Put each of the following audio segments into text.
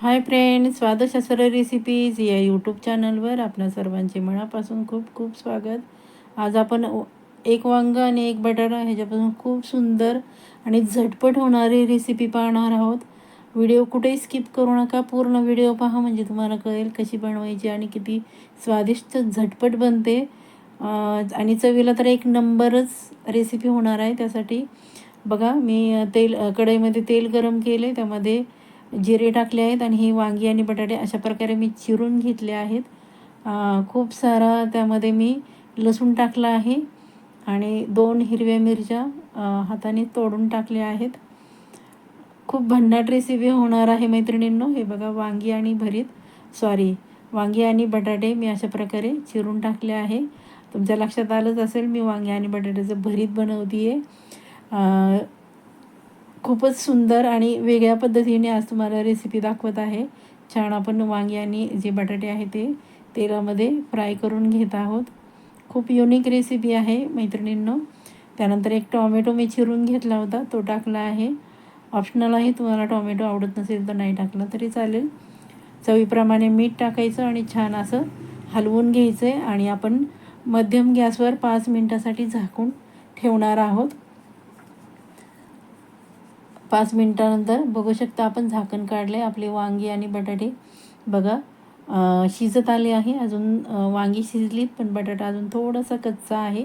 हाय friend स्वादशास्त्र recipes या YouTube चॅनलवर आपल्या सर्वांचे मनापासून खूप खूप स्वागत. आज आपण एक वांग आणि एक बटाटा ह्याच्यापासून खूप सुंदर आणि झटपट होणारी रेसिपी पाहणार आहोत. व्हिडिओ कुठेही स्किप करू नका पूर्ण व्हिडिओ पहा म्हणजे तुम्हाला कळेल कशी बनवायची आणि किती स्वादिष्ट झटपट बनते. आणि चवीला तर एक नंबरच रेसिपी होणार आहे त्यासाठी. बघा मी तेल कढईमध्ये तेल गरम केले त्यामध्ये जिरे टाकले आहेत आणि हे वांगी आणि बटाटे अशा प्रकारे मी चिरून घेतले आहेत. खूप सारा त्यामध्ये मी लसूण टाकला आहे आणि दोन हिरव्या मिरच्या हाताने तोडून टाकल्या आहेत. खूप भन्नाट रेसिपी होणार आहे मैत्रिणींनो हे बघा वांगी आणि भरीत. सॉरी वांगी आणि बटाटे मी अशा प्रकारे चिरून टाकले आहे. तुमच्या लक्षात आलंच असेल मी वांगी आणि बटाट्याचं भरीत बनवते आहे खूपच सुंदर आणि वेगळ्या पद्धतीने आज तुम्हाला रेसिपी दाखवत आहे. छान आपण वांगी आणि जे बटाटे आहे ते तेलामध्ये फ्राय करून घेत आहोत. खूप युनिक रेसिपी आहे मैत्रिणींनो. त्यानंतर एक टॉमॅटो मी चिरून घेतला होता तो टाकला आहे. ऑप्शनल आहे तुम्हाला टॉमॅटो आवडत नसेल तर नाही टाकला तरी चालेल. चवीप्रमाणे मीठ टाकायचं आणि छान असं हलवून घ्यायचं आहे आणि आपण मध्यम गॅसवर पाच मिनटासाठी झाकून ठेवणार आहोत. पाच मिनटानंतर बघू शकता आपण झाकण काढले आपले वांगी आणि बटाटे. बघा शिजत आले आहे. अजून वांगी शिजलीत पण बटाटा अजून थोडासा कच्चा आहे.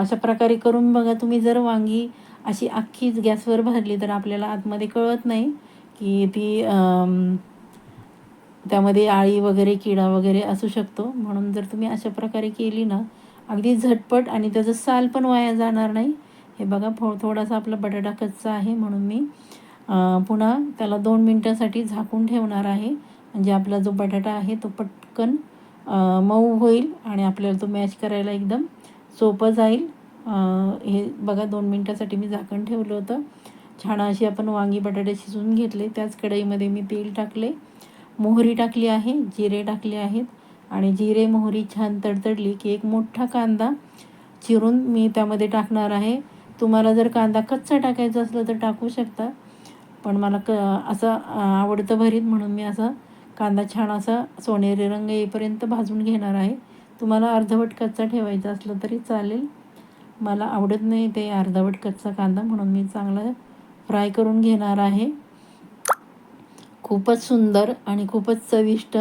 अशा प्रकारे करून बघा तुम्ही. जर वांगी अशी अख्खीच गॅसवर भरली तर आपल्याला आतमध्ये कळत नाही की ती त्यामध्ये आळी वगैरे किडा वगैरे असू शकतो. म्हणून जर तुम्ही अशा प्रकारे केली ना अगदी झटपट आणि त्याचं साल पण वाया जाणार नाही. हे बघा फो थोडासा आपला बटाटा कच्चा आहे म्हणून मी पुन्हा त्याला दोन मिनटासाठी झाकून ठेवणार आहे. म्हणजे आपला जो बटाटा आहे तो पटकन मऊ होईल आणि आपल्याला तो मॅच करायला एकदम सोपं जाईल. हे बघा दोन मिनटासाठी मी झाकण ठेवलं होतं. छान अशी आपण वांगी बटाटे शिजवून घेतले. त्याच कढईमध्ये मी तेल टाकले. मोहरी टाकली आहे जिरे टाकले आहेत. आणि जिरे मोहरी छान तडतडली की एक मोठा कांदा चिरून मी त्यामध्ये टाकणार आहे. तुम्हाला जर कांदा कच्चा टाकायचा असलं तर टाकू शकता. पण मला क असं आवडतं भरीत म्हणून मी असं कांदा छान असा सोनेरी रंग येईपर्यंत भाजून घेणार आहे. तुम्हाला अर्धवट कच्चा ठेवायचा असलं तरी चालेल. मला आवडत नाही ते अर्धवट कच्चा कांदा म्हणून मी चांगला फ्राय करून घेणार आहे. खूपच सुंदर आणि खूपच चविष्ट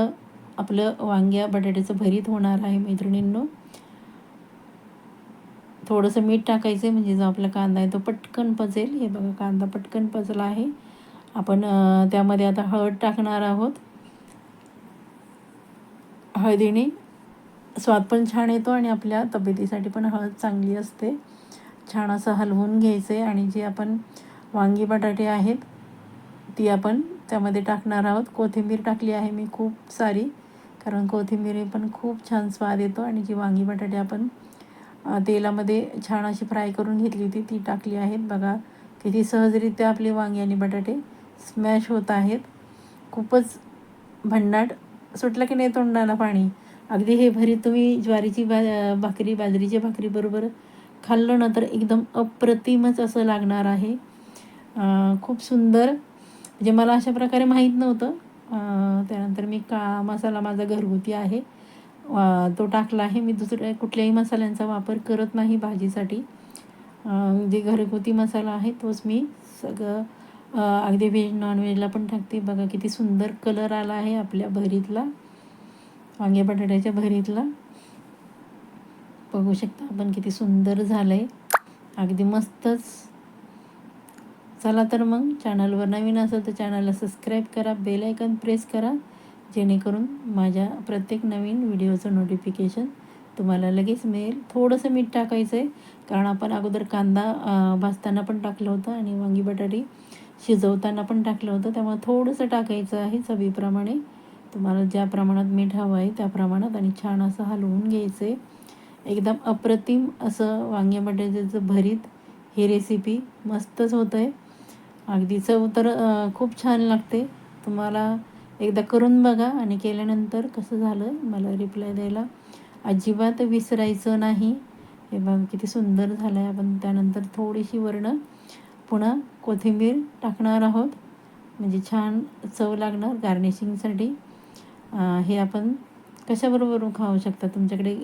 आपलं वांग्या बटाट्याचं भरीत होणार आहे मैत्रिणींनो. थोडंसं मीठ टाकायचं आहे म्हणजे जो आपला कांदा आहे तो पटकन पचेल हे बघा कांदा पटकन पचला आहे. आपण त्यामध्ये आता हळद टाकणार आहोत. हळदीने स्वाद पण छान येतो आणि आपल्या तब्येतीसाठी पण हळद चांगली असते. छान असं हलवून घ्यायचं आहे आणि जे आपण वांगी बटाटे आहेत ती आपण त्यामध्ये टाकणार आहोत. कोथिंबीर टाकली आहे मी खूप सारी कारण कोथिंबीर पण खूप छान स्वाद येतो आणि जी वांगी बटाटे आपण तेलामध्ये छान अशी फ्राय करून घेतली होती. ती टाकली आहेत. बघा किती सहजरित्या आपली वांगी आणि बटाटे स्मॅश होत आहेत. खूपच भन्नाट सुटलं की नाही तोंडाला पाणी. अगदी हे भरीत तुम्ही ज्वारीची बा भाकरी बाजरीच्या भाकरीबरोबर खाल्लं ना तर एकदम अप्रतिमच असं लागणार आहे. खूप सुंदर. म्हणजे मला अशा प्रकारे माहीत नव्हतं. त्यानंतर मी का मसाला माझा घरगुती आहे. तो टाकला आहे. मी दुसऱ्या कुठल्याही मसाल्यांचा वापर करत नाही भाजीसाठी. जे घरगुती मसाला आहे तोच मी सगळं अगदी व्हेज नॉनव्हेजला पण टाकते. बघा किती सुंदर कलर आला आहे आपल्या भरीतला. वांगे बटाट्याच्या भरीतला. बघू शकता आपण किती सुंदर झालं आहे अगदी मस्तच. चला तर मग चॅनलवर नवीन असेल तर चॅनलला सबस्क्राईब करा बेल आयकन प्रेस करा. जेणेकरून माझ्या प्रत्येक नवीन व्हिडिओचं नोटिफिकेशन तुम्हाला लगेच मिळेल. थोडंसं मीठ टाकायचं आहे कारण आपण अगोदर कांदा भाजताना पण टाकलं होतं आणि वांगी बटाटे शिजवताना पण टाकलं होतं. त्यामुळे थोडंसं टाकायचं आहे चवीप्रमाणे. तुम्हाला ज्या प्रमाणात मीठ हवं आहे त्या प्रमाणात आणि छान असं हलवून घ्यायचं आहे एकदम अप्रतिम असं वांग्या बटाट्याचं भरीत ही रेसिपी मस्तच होतं आहे अगदी चव तर खूप छान लागते. तुम्हाला एकदा करून बघा आणि केल्यानंतर कसं झालं मला रिप्लाय द्यायला. अजिबात विसरायचं नाही. हे बघ किती सुंदर झालं आहे आपण त्यानंतर थोडीशी वर्ण. पुन्हा कोथिंबीर टाकणार आहोत. म्हणजे छान चव लागणार गार्निशिंगसाठी हे आपण कशाबरोबर खाऊ शकता? तुमच्याकडे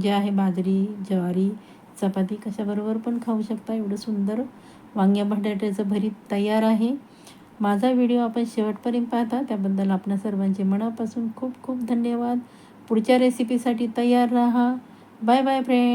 जे आहे बाजरी ज्वारी चपाती कशाबरोबर पण खाऊ शकता? एवढं सुंदर वांग्या बटाट्याचं भरीत तयार आहे. माझा व्हिडिओ आपण शेवटपर्यंत पाहता. त्याबद्दल आपणा सर्वांचे मनापासून खूप खूप धन्यवाद. पुढच्या रेसिपीसाठी तयार राहा. Bye bye friend